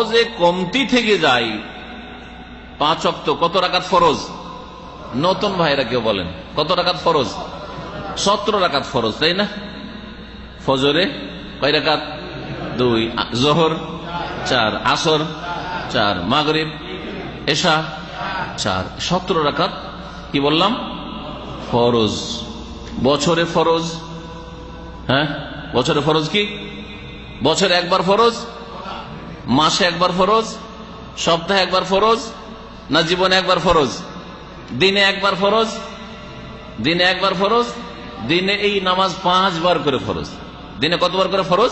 ফরজে কমতি থেকে যায়, পাঁচ অক্ত কত রাকাত ফরজ? নতুন ভাইরা কেউ বলেন, কত রাকাত ফরজ? সতেরো রাকাত ফরজ, তাই না? ফজরে কয় রাকাত? দুই জোহর, চার, আসর, চার, মাগরিব, এশা, চার, সতেরো রাকাত, কি বললাম? ফরজ। বছরে ফরজ হ্যাঁ? বছরে ফরজ কি? বছরে একবার ফরজ? মাসে একবার ফরজ, সপ্তাহে একবার ফরজ, না জীবনে একবার ফরজ? দিনে একবার ফরজ, দিনে একবার ফরজ, দিনে এই নামাজ পাঁচবার করে ফরজ। দিনে কতবার করে ফরজ?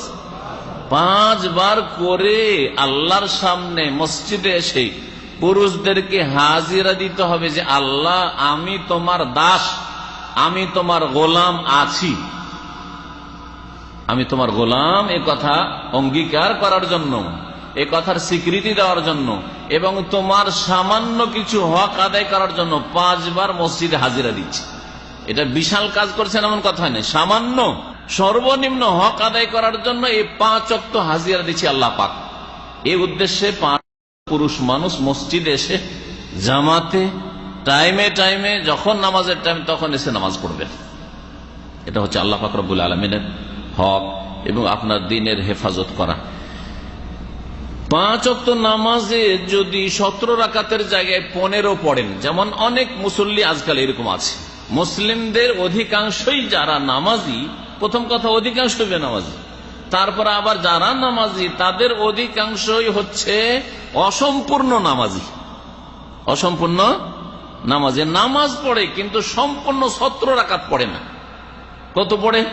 পাঁচবার করে আল্লাহর সামনে মসজিদে এসে পুরুষদেরকে হাজিরা দিতে হবে যে, আল্লাহ, আমি তোমার দাস, আমি তোমার গোলাম আছি। আমি তোমার গোলাম এ কথা অঙ্গীকার করার জন্য। এ কথার স্বীকৃতি দেওয়ার জন্য এবং তোমার সামান্য কিছু হক আদায় করার জন্য পাঁচবার মসজিদে হাজিরা দিচ্ছে। এটা বিশাল কাজ করছেন এমন কথা হয় না সামান্য, সর্বনিম্ন হক আদায় করার জন্য এই পাঁচ অক্ত হাজিরা দিচ্ছে আল্লাহ পাক। এই উদ্দেশ্যে পাঁচ পুরুষ মানুষ মসজিদে এসে জামাতে টাইমে টাইমে যখন নামাজের টাইম তখন এসে নামাজ পড়বেন এটা হচ্ছে আল্লাহ ফাকরবুল আলমিনের হক এবং আপনার দিনের হেফাজত করা। পাঁচ অক্ত নামাজে যদি সতেরো রাকাতের জায়গায় পনেরো পড়েন, যেমন অনেক মুসল্লি আজকাল এরকম আছে। মুসলিমদের অধিকাংশই যারা নামাজি, প্রথম কথা অধিকাংশ নামাজি তারপর আবার যারা নামাজি, তাদের অধিকাংশই হচ্ছে অসম্পূর্ণ নামাজি। অসম্পূর্ণ নামাজে নামাজ পড়ে, কিন্তু সম্পূর্ণ সতেরো রাকাত পড়ে না। কত পড়ে?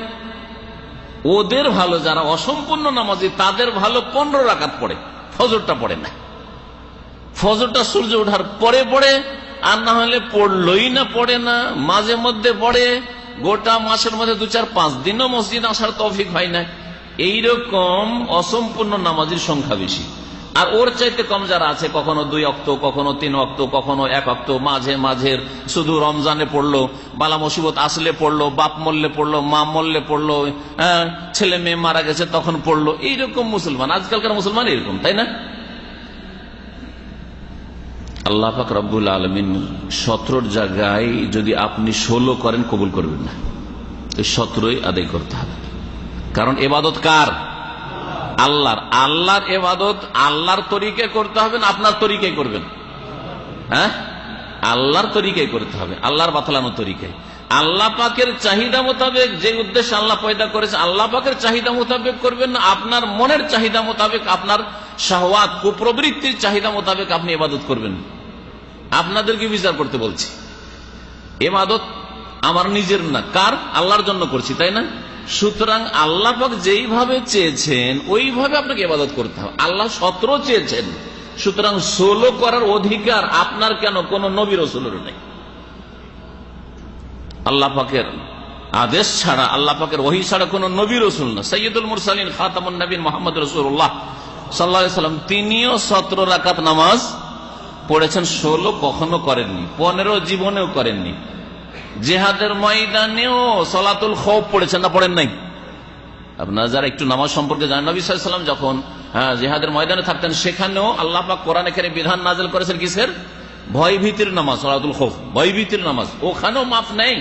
ওদের ভালো, যারা অসম্পূর্ণ নামাজি, তাদের ভালো পনেরো রাকাত পড়ে। ফজরটা পড়ে না। ফজরটা সূর্য ওঠার পরে পড়ে, আর না হলে পড়লই না, পড়ে না। মাঝে মধ্যে পড়ে, গোটা মাসের মধ্যে দু চার পাঁচ দিনও মসজিদ আসার তৌফিক হয় না। এইরকম অসম্পূর্ণ নামাজের সংখ্যা বেশি। আর ওর চাইতে কম যারা আছে কখনো দুই অক্ত কখনো তিন অক্ত কখনো এক অক্ত মাঝে মাঝের শুধু রমজানে পড়ল বালা মুসিবত আসলে পড়ল বাপ মরলে পড়ল মা মরলে পড়ল হ্যাঁ, ছেলে মেয়ে মারা গেছে তখন পড়ল এইরকম মুসলমান আজকালকার মুসলমান এরকম তাই না? আল্লাহ পাক রব্বুল আলমিন সতেরোর জায়গায় যদি আপনি ষোলো করেন কবুল করবেন না। সতেরোই আদায় করতে হবে। কারণ এবাদত কার? আল্লাহর আল্লাহর এবাদত আল্লাহর তরিকে করতে হবে না আপনার তরিকে করবেন। হ্যাঁ? আল্লাহর তরিকায় করতে হবে, আল্লাহর বাতলানো তরিকায় আল্লাহ পাকের চাহিদা মোতাবেক যে উদ্দেশ্যে আল্লাহ পয়দা করেছে, আল্লাহ পাকের চাহিদা মোতাবেক করবেন না, আপনার মনের চাহিদা মোতাবেক আপনার শাহওয়াত, কুপ্রবৃত্তির চাহিদা মোতাবেক আপনি এবাদত করবেন। আপনাদেরকে বিচার করতে বলছি। এবাদত আমার নিজের না, কার? আল্লাহর জন্য করছি, তাই না? সুতরাং আল্লাহ যেইভাবে চেয়েছেন, ওইভাবে আপনাকে ইবাদত করতে হবে। আল্লাহ সতেরো চেয়েছেন। সুতরাং ষোলো করার অধিকার আপনার কেন? কোন নবী রসুলের নেই। আল্লাহ পাকের আদেশ ছাড়া, আল্লাহ পাকের ওহি ছাড়া কোন নবী রসুল না। সৈয়দুল মুরসালিন, খাতামুন নবীন মোহাম্মদ রসুল্লাহ সাল্লা সাল্লাম, তিনিও সতেরো রাকাত নামাজ পড়েছেন। ষোলো কখনো করেননি, পনেরো জীবনেও করেননি। জেহাদের ময়দানেও সলাতুল খৌফ পড়েছেন না পড়েন নাই? আপনারা যারা একটু নামাজ সম্পর্কে জানেন, নবী যখন হ্যাঁ জেহাদের ময়দানে থাকতেন, সেখানেও আল্লাহ কোরআন এখানে বিধান নাজেল করেছেন কিসের? ভয় ভীতির নামাজ, সলাতুল খৌফ ভয় ভীতির নামাজ। ওখানেও মাফ নেই।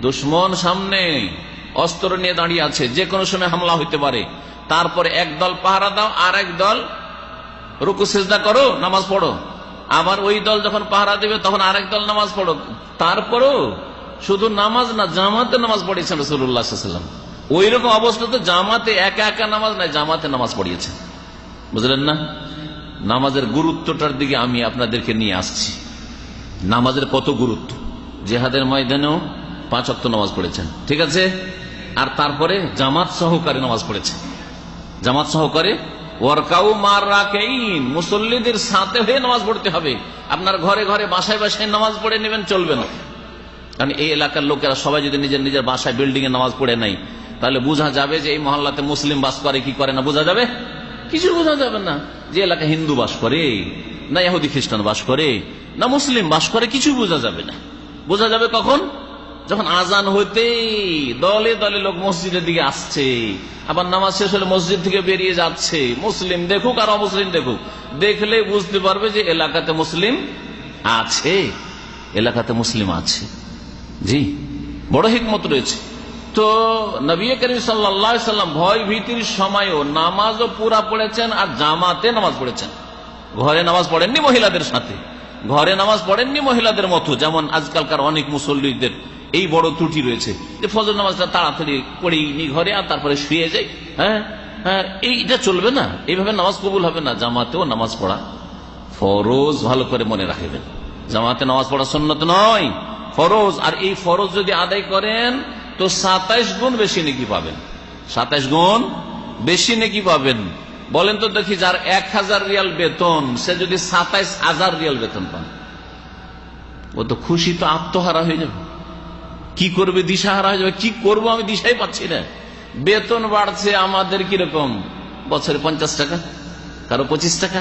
দুশ্মন সামনে অস্ত্র নিয়ে দাঁড়িয়ে আছে, যে কোনো সময় হামলা হইতে পারে। তারপরে এক দল পাহারা দাও আর এক দল রুকু সেজদা করো, নামাজ পড়ো। আবার ওই দল যখন পাহারা দেবে, তখন আরেক দল নামাজ পড়ো তারপরও শুধু নামাজ না, জামাতে নামাজ পড়িয়েছেন রসুল্লাহাম ওই রকম অবস্থা তো জামাতে একা একা নামাজ নাই, জামাতে নামাজ পড়িয়েছেন বুঝলেন না? নামাজের গুরুত্বটার দিকে আমি আপনাদেরকে নিয়ে আসছি। নামাজের কত গুরুত্ব? জেহাদের ময়দানেও পাঁচ অক্ত নামাজ পড়েছেন। ঠিক আছে? আর তারপরে জামাত সহকারে নামাজ পড়েছেন জামাত সহকারে ওয়ার্কাউ মার রাকেইন মুসল্লিদের সাথে হয়ে নামাজ পড়তে হবে। আপনার ঘরে ঘরে বাসায় বাসায় নামাজ পড়ে নেবেন, চলবে না। কারণ এই এলাকার লোকেরা সবাই যদি নিজের নিজের বাসায় বিল্ডিং এ নামাজ পড়ে নাই তাহলে বোঝা যাবে যে এই মহল্লাতে মুসলিম বাস করে, কি করে না, বোঝা যাবে? কিছু বোঝা যাবে না। যে এলাকা হিন্দু বাস করে, না ইহুদি খ্রিস্টান বাস করে, না মুসলিম বাস করে, কিছু বোঝা যাবে না। বোঝা যাবে কখন? যখন আজান হইতেই দলে দলে লোক মসজিদের দিকে আসছে, আবার নামাজ শেষ হলে মসজিদ থেকে বেরিয়ে যাচ্ছে, মুসলিম দেখুক আর অমুসলিম দেখুক, দেখলে বুঝতে পারবে যে এলাকাতে মুসলিম আছে, এলাকাতে মুসলিম আছে। জি, বড় হিকমত রয়েছে। তো নবী করিম সাল্লাম ভয় ভীতির সময়ও নামাজও পুরা পড়েছেন আর জামাতে নামাজ পড়েছেন। ঘরে নামাজ পড়েননি মহিলাদের সাথে, ঘরে নামাজ পড়েননি মহিলাদের মতো, যেমন আজকালকার অনেক মুসল্লিদের। এই বড় ত্রুটি রয়েছে যে ফজর নামাজটা তাড়াতাড়ি পড়েই নি ঘরে আর তারপরে শুয়ে যাই হ্যাঁ? হ্যাঁ এইটা চলবে না। এইভাবে নামাজ কবুল হবে না। জামাতেও নামাজ পড়া ফরজ ভালো করে মনে রাখবেন। জামাতে নামাজ পড়া সন্ন্যত নয়। ফরজ, আর এই ফরজ যদি আদায় করেন, তো সাতাইশ গুণ বেশি নাকি পাবেন। সাতাইশ গুণ বেশি নাকি পাবেন। বলেন তো দেখি, যার এক হাজার রিয়াল বেতন, সে যদি সাতাইশ হাজার রিয়াল বেতন পান, ও তো খুশি, তো আত্মহারা হয়ে যাবে। কি করবে দিশাহারা হয়ে যাবে? কি করব আমি দিশাই পাচ্ছি না। বেতন বাড়ছে আমাদের কীরকম? বছরে পঞ্চাশ টাকা, কারও পঁচিশ টাকা।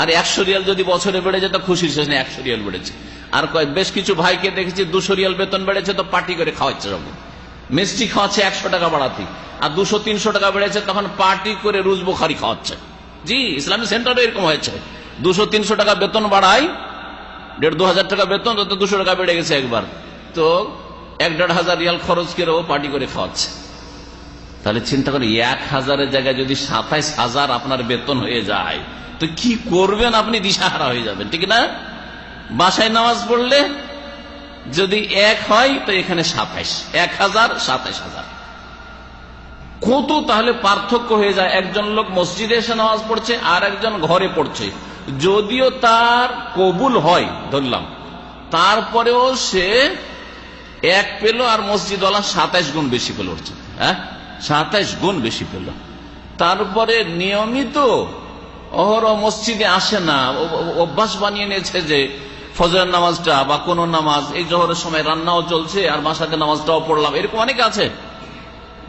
আর একশো রিয়াল যদি বছরে বেড়ে যেত খুশির শেষ না একশো রিয়াল বেড়েছে। আর কয়েক বেশ কিছু ভাইকে দেখেছি, দুশো রিয়াল বেতন বেড়েছে, তো পার্টি করে খাওয়াচ্ছে সব মিষ্টি খাওয়াচ্ছে একশো টাকা বাড়াতে। আর দুশো, তিনশো টাকা বেড়েছে, তখন পার্টি করে রুজ বোখারি খাওয়াচ্ছে। জি, ইসলামী সেন্টারও এরকম হয়েছে। দুশো, তিনশো টাকা বেতন বাড়ায়, দেড় দু হাজার টাকা বেতন, তো দুশো টাকা বেড়ে গেছে একবার। তো এক দেড় হাজার রিয়াল খরচ করে ও পার্টি করে খাওয়াচ্ছে। তাহলে চিন্তা করি, এক হাজারের জায়গায় যদি সাতাইশ হাজার আপনার বেতন হয়ে যায়, তো কি করবেন আপনি? দিশাহারা হয়ে যাবেন, ঠিক না? বাসায় নামাজ পড়লে যদি এক হয়, তো এখানে সাতাইশ। এক হাজার, সাতাইশ হাজার। কত তাহলে পার্থক্য হয়ে যায়? একজন লোক মসজিদে এসে নামাজ পড়ছে, আর একজন ঘরে পড়ছে। যদিও তার কবুল হয়, ধরলাম। তারপরেও সে এক পেল আর মসজিদওয়ালা সাতাইশ গুণ বেশি পেল হ্যাঁ? সাতাইশ গুণ বেশি পেল। তারপরে নিয়মিত অহর মসজিদে আসে না অভ্যাস বানিয়ে নিয়েছে যে ফজরের নামাজটা বা কোন নামাজ, এই জহরের সময় রান্নাও চলছে আর বাসাতে নামাজটাও পড়লাম, এরকম অনেক আছে।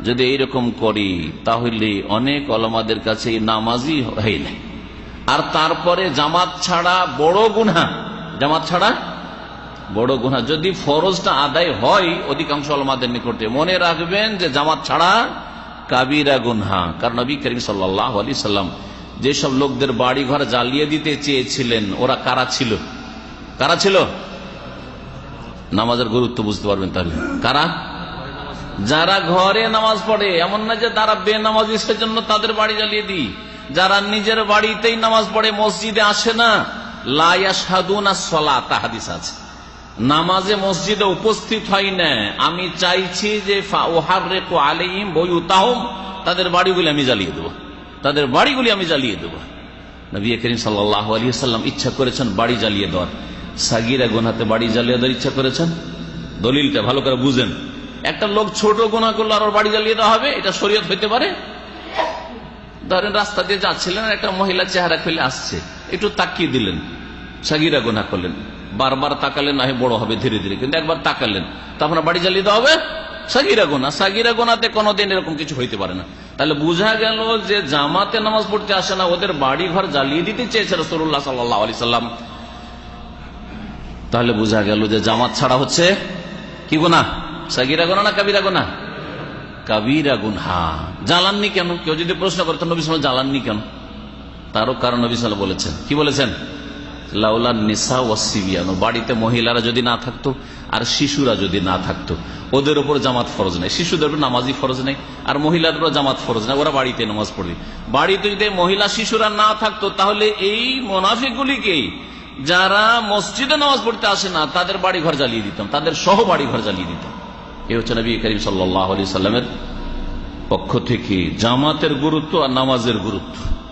যদি এইরকম করি, তাহলে অনেক অলমাদের কাছে নামাজই হয়ে নাই আর তারপরে জামাত ছাড়া বড় গুনা জামাত ছাড়া বড় গুনা যদি ফরজটা আদায় হয় অধিকাংশ আলমাদের নিকটে, মনে রাখবেন যে জামাত ছাড়া কাবিরা গুনহা। কারণ নবী করিম সাল্লাহ আলি সাল্লাম যেসব লোকদের বাড়ি ঘর জ্বালিয়ে দিতে চেয়েছিলেন, ওরা কারা ছিল? কারা ছিল? নামাজের গুরুত্ব বুঝতে পারবেন তাহলে। কারা? যারা ঘরে নামাজ পড়ে, এমন না যে তারা বেনামাজি, সেজন্য তাদের বাড়ি জ্বালিয়ে দিই। যারা নিজের বাড়িতেই নামাজ পড়ে, মসজিদে আসে না। লাইয়া সাধুনা সলা তাহাদিস আছে। নামাজে মসজিদে উপস্থিত হয় না। আমি চাইছি যে আলিম বই তাহম তাদের বাড়িগুলি আমি জ্বালিয়ে দেবো। তাদের বাড়িগুলি আমি জ্বালিয়ে দেবো। নবী করিম সাল্লাহ আলী সাল্লাম ইচ্ছা করেছেন বাড়ি জ্বালিয়ে দেওয়ার। সাগিরা গোনাতে বাড়ি জ্বালিয়ে দেওয়ার ইচ্ছা করেছেন। দলিলটা ভালো করে বুঝেন। একটা লোক ছোট গোনা করল আর বাড়ি জ্বালিয়ে দেওয়া হবে? এটা শরীয়ত হইতে পারে? ধরেন রাস্তা দিয়ে যাচ্ছিলেন, একটা মহিলা চেহারা খুলে আসছে। একটু তাকিয়ে দিলেন। সাগিরা গোনা করলেন। বারবার তাকালেন না বড় হবে ধীরে ধীরে। কিন্তু একবার তাকালেন তো আপনার বাড়ি জ্বালিয়ে দেওয়া হবে? সাগিরা গোনা, সাগিরা গোনাতে কোনোদিন এরকম কিছু হইতে পারে না। তাহলে বোঝা গেল যে জামাতে নামাজ পড়তে আসে না, ওদের বাড়ি ঘর জ্বালিয়ে দিতে চেয়েছে রসুল্লাহ সাল্লাহ আলি সাল্লাম। তাহলে বোঝা গেল যে জামাত ছাড়া হচ্ছে কি গোনা? সাগিরা গোনা না কাবিরা গোনা? কাবিরা গুনহা জ্বালাননি কেন? কেউ যদি প্রশ্ন করে, তো নবী সাল জ্বালাননি কেন? তারও কারণ নবী সাল বলেছেন। কি বলেছেন? লাউলা নিসা ওয়াসিবিয়ানো বাড়িতে মহিলারা যদি না থাকতো, আর শিশুরা যদি না থাকতো, ওদের উপর জামাত ফরজ নেই। শিশুদের উপর নামাজি ফরজ নেই, আর মহিলাদের উপর জামাত ফরজ নেই। ওরা বাড়িতে নামাজ পড়বে। বাড়িতে যদি মহিলা শিশুরা না থাকতো, তাহলে এই মোনাফিকগুলিকেই যারা মসজিদে নামাজ পড়তে আসে না, তাদের বাড়ি ঘর জ্বালিয়ে দিতাম। তাদের সহ বাড়ি ঘর জ্বালিয়ে দিতাম। এ হচ্ছে নবী করিম সাল্লাহ আলি সাল্লামের পক্ষ থেকে জামাতের গুরুত্ব আর নামাজের গুরুত্ব।